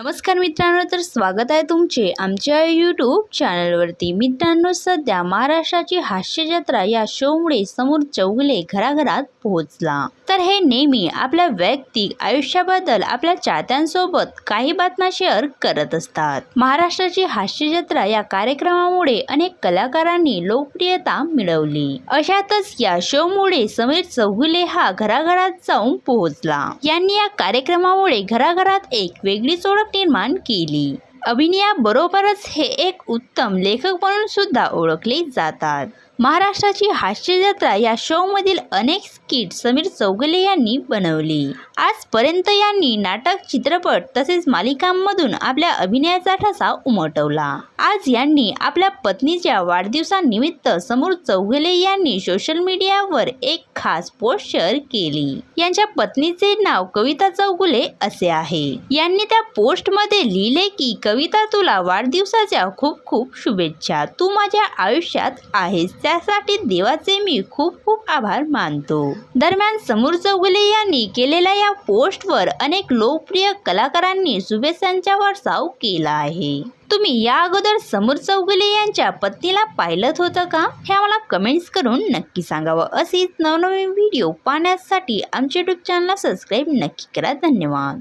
नमस्कार मित्रांनो तर स्वागत आहे तुमचे आमच्या यूट्यूब चॅनलवरती मित्रांनो सध्या महाराष्ट्राची हास्य जत्रा या शोमुळे समोर चौगले घराघरात पोहोचला. तर हे नेहमी आपल्या वैयक्तिक आयुष्याबद्दल आपल्या चाहत्यांसोबत काही बातम्या शेअर करत असतात. महाराष्ट्राची हास्य जत्रा या कार्यक्रमामुळे अनेक कलाकारांनी लोकप्रियता मिळवली. अशातच या शोमुळे समीर चौगुले हा घराघरात जाऊन पोहोचला. यांनी या कार्यक्रमामुळे घराघरात एक वेगळीच ओळख निर्माण केली. अभिनयाबरोबरच हे एक उत्तम लेखक म्हणून सुद्धा ओळखले जातात. महाराष्ट्राची हास्य जत्रा या शोमधील अनेक स्किट समीर चौगले यांनी बनवली. आजपर्यंत यांनी नाटक चित्रपट तसेच मालिकांमधून आपल्या अभिनयाचा ठसा उमटवला. आज यांनी आपल्या पत्नीच्या वाढदिवसानिमित्त समोर चौगले यांनी सोशल मीडियावर एक खास पोस्ट शेअर केली. यांच्या पत्नीचे नाव कविता चौगुले असे आहे. यांनी त्या पोस्टमध्ये लिहिले की कविता तुला वाढदिवसाच्या खूप खूप शुभेच्छा. तू माझ्या आयुष्यात आहेस. त्यासाठी देवाचे मी खूप खूप आभार मानतो. दरम्यान समोर चौगुले यांनी केलेल्या या पोस्टवर अनेक लोकप्रिय कलाकारांनी शुभेच्छांचा वर्षाव केला आहे. तुम्ही या अगोदर समोर चौगुले यांच्या पत्नीला पाहिलं होतं का? हे आम्हाला कमेंट्स करून नक्की सांगावं. असेच नवनवीन व्हिडिओ पाहण्यासाठी आमच्या युट्यूब चॅनलला सबस्क्राईब नक्की करा. धन्यवाद.